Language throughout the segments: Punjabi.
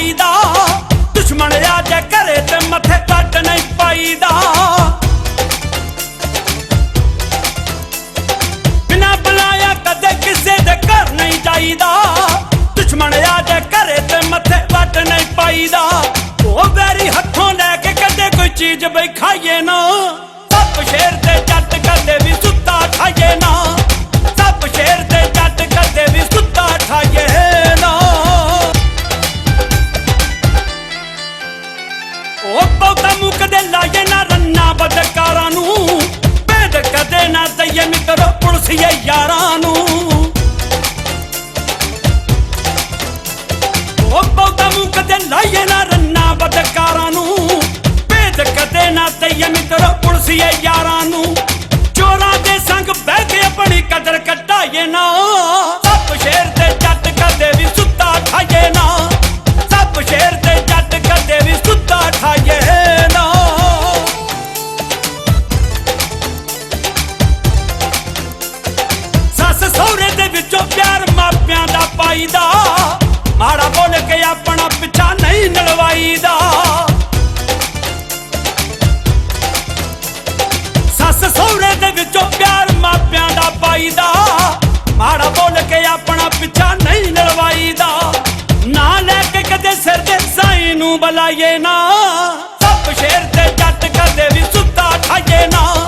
ਲਾਈਦਾ ਦੁਸ਼ਮਣ ਆ ਜੇ ਘਰੇ ਤੇ ਮੱਥੇ ਕੱਟ ਨਹੀਂ ਪਾਈਦਾ। ਬਿਨਾ ਬੁਲਾਇਆ ਕਦੇ ਕਿਸੇ ਦੇ ਘਰ ਨਹੀਂ ਜਾਈਦਾ। ਦੁਸ਼ਮਣ ਆ ਜੇ ਘਰੇ ਤੇ ਮੱਥੇ ਵੱਟ ਨਹੀਂ ਪਾਈਦਾ। ਉਹ ਵੈਰੀ ਹੱਥੋਂ ਲੈ ਕੇ ਕਦੇ ਕੋਈ ਚੀਜ਼ ਬਈ ਖਾਈਏ ਨਾ। ਸੱਪ ਸ਼ੇਰ ਤੇ ਜੱਟ ਕਦੇ ਵੀ ਸੁੱਤਾ ਖਾਈਏ ਉਹ ਕਦੇ ਮੁਕਦੇ ਲਾਏ ਨਾ ਰੰਨਾ ਬਦਕਾਰਾਂ ਨੂੰ। ਭੇਦ ਕਦੇ ਨਾ ਦਈਏ ਮਿੱਤਰੋ ਪੁਲਸੀਏ ਯਾਰਾਂ ਨੂੰ। ਉਹ ਬਹੁਤਾ ਮੁਕਦੇ ਲਾਏ ਨਾ ਰੰਨਾ ਬਦਕਾਰਾਂ ਨੂੰ। ਭੇਦ ਕਦੇ ਨਾ ਦਈਏ ਮਿੱਤਰੋ ਪੁਲਸੀਏ ਯਾਰਾਂ ਨੂੰ। ਚੋਰਾਂ ਦੇ ਸੰਗ ਬਹਿ ਕੇ ਆਪਣੀ ਕਦਰ ਕੱਟਾਏ ਨਾ। ਪਾਈਦਾ ਮਾੜਾ ਬੋਲ ਕੇ ਆਪਣਾ ਪਿੱਛਾ ਨਹੀਂ ਨਲਵਾਈਦਾ। ਸੱਸ ਸਹੁਰੇ ਦੇ ਵਿੱਚੋਂ ਪਿਆਰ ਮਾਪਿਆਂ ਦਾ ਪਾਈਦਾ। ਮਾੜਾ ਬੋਲ ਕੇ ਆਪਣਾ ਪਿੱਛਾ ਨਹੀਂ ਨਲਵਾਈਦਾ। ਨਾ ਲੈ ਕੇ ਕਦੇ ਸਿਰ ਦੇ ਸਾਈ ਨੂੰ ਬੁਲਾਈਏ ਨਾ। ਸੱਪ ਸ਼ੇਰ ਤੇ ਜੱਟ ਕਦੇ ਵੀ ਸੁੱਤਾ ਖਾਈਏ ਨਾ।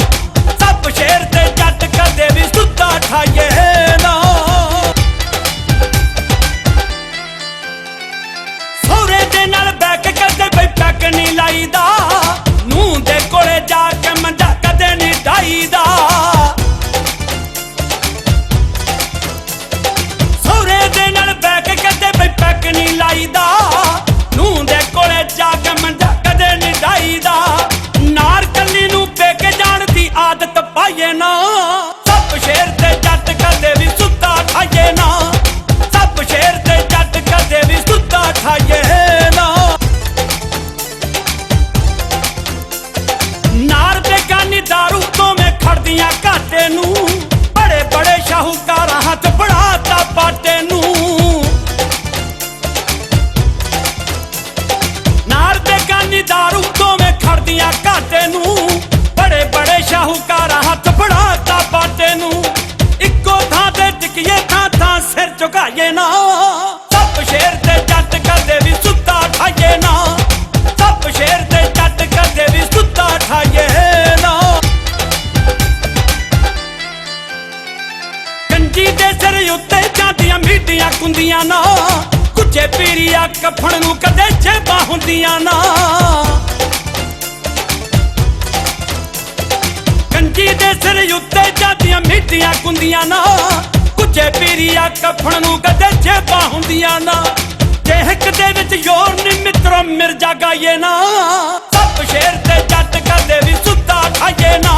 ਟੱਕ ਨਹੀਂ ਲਾਈਦਾ। ਨੂੰ ਦੇ ਕੋਲੇ ਜਾ ਮੀਟੀਆਂ ਕੁੰਦੀਆਂ ਨਾ। ਕੁੱਚੇ ਪੀਰੀਆ ਕਫਣ ਨੂੰ ਕਦੇ ਜੇਬਾਂ ਹੁੰਦੀਆਂ ਨਾ। ਕੰਜੀ ਦੇ ਸਿਰ ਉੱਤੇ ਜਾਂਦੀਆਂ ਮੀਟੀਆਂ ਕੁੰਦੀਆਂ ਨਾ। ਕੁੱਚੇ ਪੀਰੀਆ ਕਫਣ ਨੂੰ ਕਦੇ ਜੇਬਾਂ ਹੁੰਦੀਆਂ ਨਾ। ਜੇ ਹਿੱਕ ਦੇ ਵਿੱਚ ਯੋਰ ਨੀ ਮਿੱਤਰੋ, ਮਿਰਜਾ ਗਾਈਏ ਨਾ। ਸੱਪ ਸ਼ੇਰ ਤੇ ਜੱਟ ਕਦੇ ਵੀ ਸੁੱਤਾ ਖਾਈਏ ਨਾ।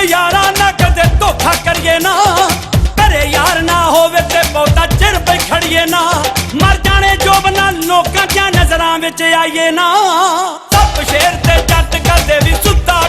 ਵਟਾ ਕੇ ਯਾਰਾਂ ਨਾ ਕਦੇ ਧੋਖਾ ਕਰੀਏ ਨਾ। ਘਰੇ ਯਾਰ ਨਾ ਹੋਵੇ ਤੇ ਬਹੁਤਾ ਚਿਰ ਬੈਠੜੀਏ ਨਾ। ਮਰ ਜਾਣੇ ਜੋਬ ਨਾ ਲੋਕਾਂ ਦੀਆਂ ਨਜ਼ਰਾਂ ਵਿੱਚ ਆਈਏ ਨਾ। ਸਭ ਸ਼ੇਰ ਤੇ ਜੱਟ ਕਰਦੇ ਵੀ ਸੁੱਤਾ